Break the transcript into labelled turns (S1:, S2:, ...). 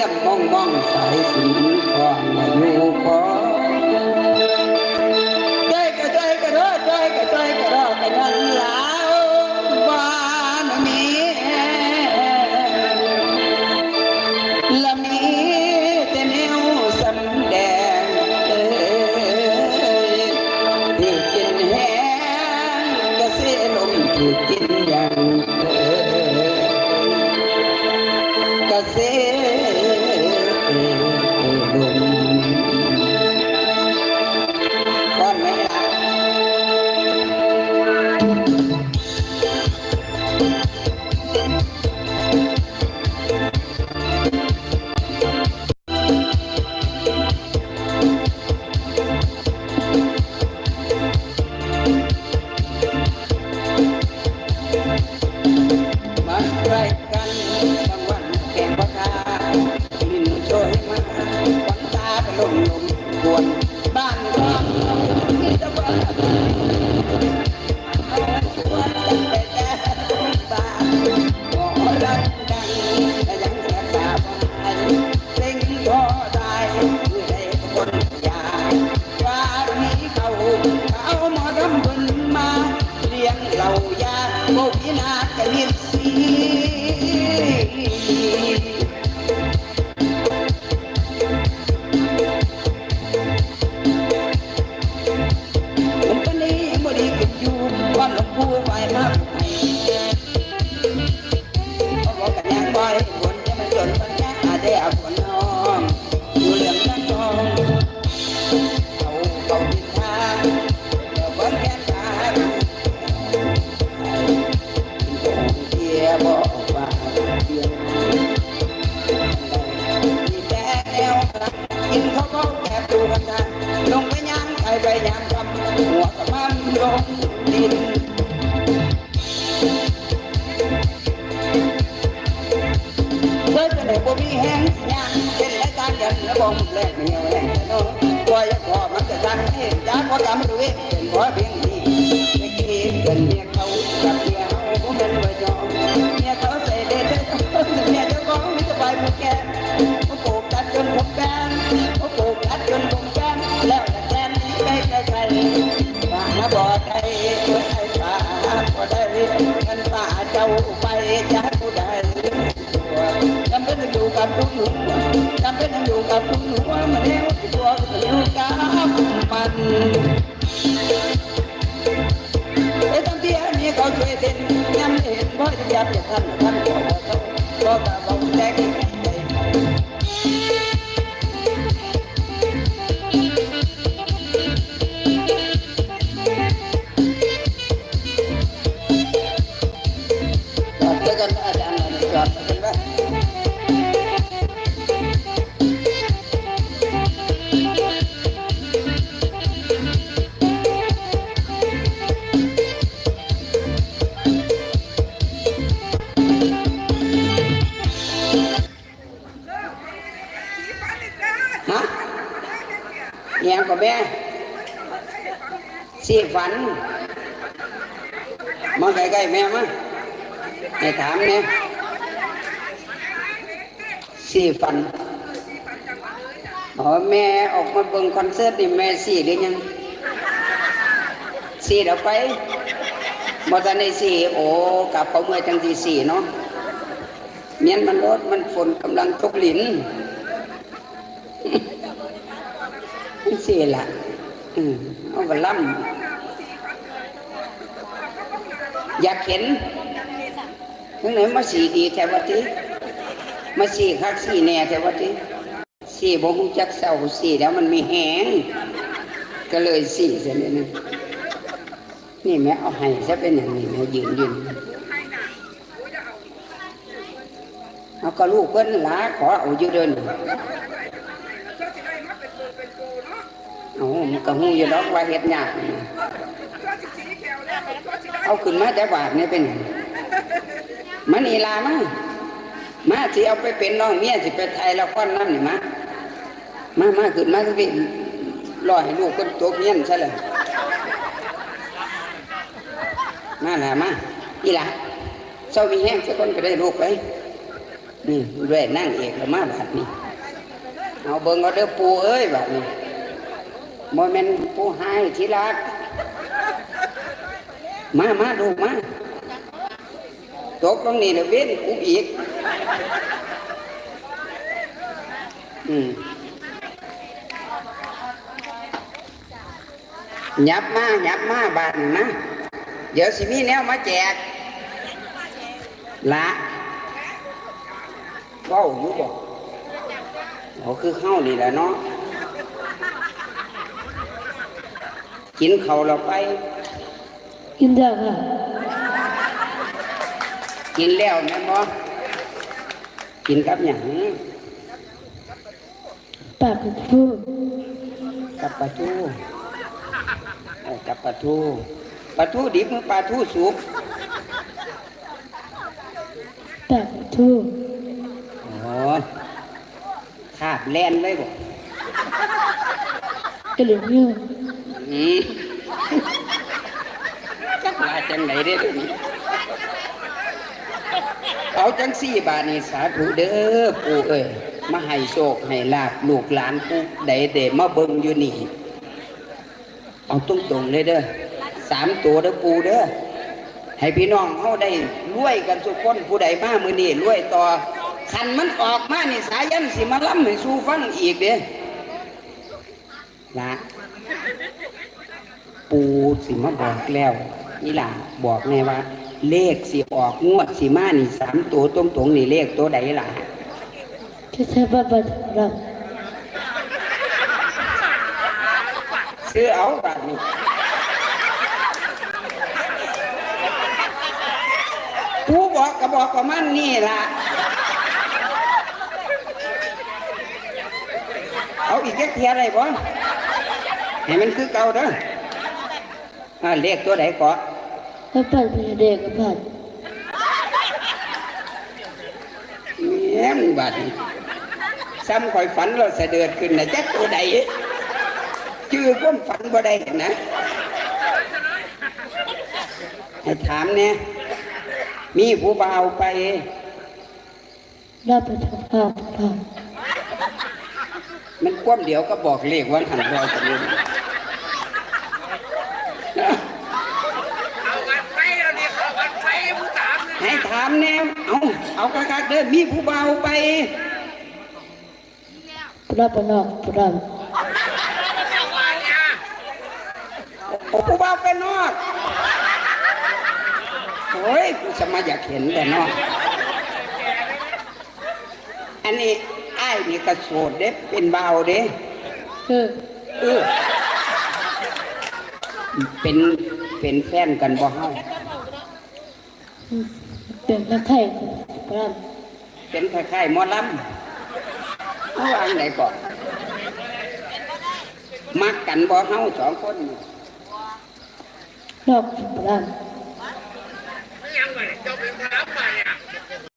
S1: ียบมองมองสายสินคอนมาอยู่คอใจกระใจกระโดดใจกระใจกระโดดกระยันลาวบ้านมีละมีแต่แนวสำแดงเอ้ยที่กินแห้งกระเสลมที่กิน ลงดินเพื่อจะได้บ่มีแห้งยางเป็นรายกาเดินและบ่มแลกเหนียวแรงเน้ตัวอยากพอมันจะจังให้ยากพอกำรู้เองเป็นบ่เพียง ได้ช่วยให้ฝากบ่ได้กันฝาเจ้าไปจากผู้ใดจำเป็นอยู่กับทุกหนูจำเป็นอยู่กับทุกหนูว่ามันแล้วตัวอยู่กับมันไอ้ตั้งที่อันนี้เขาช่วยเต้นย้ำเห็นเพราะจะยับจะทันทันก็เขาก็ตาเบาแจ๊ก แม่สีฝัน มาใกล้ๆแม่มาให้ถามเนี่ยสีฝันอ๋อแม่ออกมาเบิ่งคอนเสิร์ตนี่แม่สีหรือยังสีเดี๋ยวไปบอทันในสีโอ้กับเขาเมื่อจังทีสี่เนาะเมียนมันรถมันฝนกำลังตกหลิน สิละอืมเอาไปล่ำอยากเห็นทั้งไหนมาสีดีแถววัดทีมาสีคักสีแน่แถววัดทีสีบ่ฮู้จักเศร้าสีแล้วมันมีแหงก็เลยสีเสียเลยนะนี่แม่เอาให้ซะเป็นอย่างนี้แม่ยืนยืนเอาก็ลูกเพิ่นหลาขอเอาอยู่เดิน โอ้มันก็หูอยู่ดอกว่าเฮ็ดยากนี่เอาขึ้นมาแต่บาทนี่เป็นหยังมานี่ลามามาสิเอาไปเป็นน้องเมียสิไปไทยละครนั่นนี่มามามาขึ้นมาสิรอให้ลูกคนตกเงี้ยนซะเลยมาล่ะมาอีล่ะเศร้ามีแห้งสักคนก็ได้ลูกไปนี่ด้วยนั่งเอกล้วมาบาทนี่เอาเบิ่งเอาเด้อปูเอ้ยแบบนี้ โมเมนปูหายทีรัก มามาดูมาตกตรงนี้เดี๋ยวเว้นกูอีก อืมหยับมาหยับมาบานนะ เดี๋ยวสิมีแนวมาแจก ละเว้าอยู่บ่เขาคือเข้านี่แหละเนาะ กินเขาวเราไป
S2: กินได้ค่ะ
S1: กินแล้วแม่นบ่กินกับหยัง
S2: ปากพูด
S1: กับปลาทูเออกับปลาทูปลาทูดิบมือปลาทูสุก
S2: ปากทูด
S1: โอ้คาบแล่นเลยบ่
S2: กระเหลี่ยงยืด
S1: อืมว่าจังไหนเด้อเดี๋ยวนี้เอาจังสี่บาทนี่สาธุเด้อปู่เอ้ยมาให้โชคให้ลาบลูกหลานผู้ใดเดมาเบิ่งอยู่นี่ เอาตรงๆเลยเด้อสามตัวเด้อปู่เด้อให้พี่น้องเขาได้รวยกันทุกคนผู้ใดมามือนี่รวยต่อคันมันออกมานี่สายันสิมาล้ำให้สู้ฟังอีกเด้ละ ปูสิมาบอกแล้วนี่ล่ะบอกแน่ว่า เลขสิออกงวดสิมานี่สามตัวตรงๆนี่เลขตัวใดล่ะ
S2: จะใช้บัตรบัตรรับ
S1: ซื้อเอาแบบนี้ผู้บอกก็บอกประมาณนี่ล่ะเอาอีกแค่เทียอะไรบ่ให้มันคือเก่าเด้อ อ่าเลขตัวไหนก่อน
S2: แล้วบัตรเป็นเด็กกับบัตร
S1: แม่นบัดนี้ซ้ำคอยฝันเราสะเดือดขึ้นนะจักตัวใดชื่อก้มฝันบ่ได้เห็นนะให้ถามเนี่ยมีผู้บ่าวไป
S2: รับไปทำภาพภาพ
S1: มันคว่ำเดียวก็บอกเลขวันหันรอยกันเลย ให้ถามแน่เอาเอาคักๆเด้อมีผู้บ่าวไป
S2: รับไปนอกรับ
S1: โอ้ผู้บ่าวไปนอกโอ้ยกูสมาอยากเห็นแต่นอก อันนี้ไอ้ายนี่กระโสดเด้เป็นบ่าวเด้
S2: คือ
S1: เออเป็นเป็นแฟนกันบ่เฮา
S2: เป็นนักไข่รับ
S1: เป็นคล้ายๆหมอลำเอาวางไหนก่อนมักกันบ่เฮาสองคนนี่
S2: นอกรับ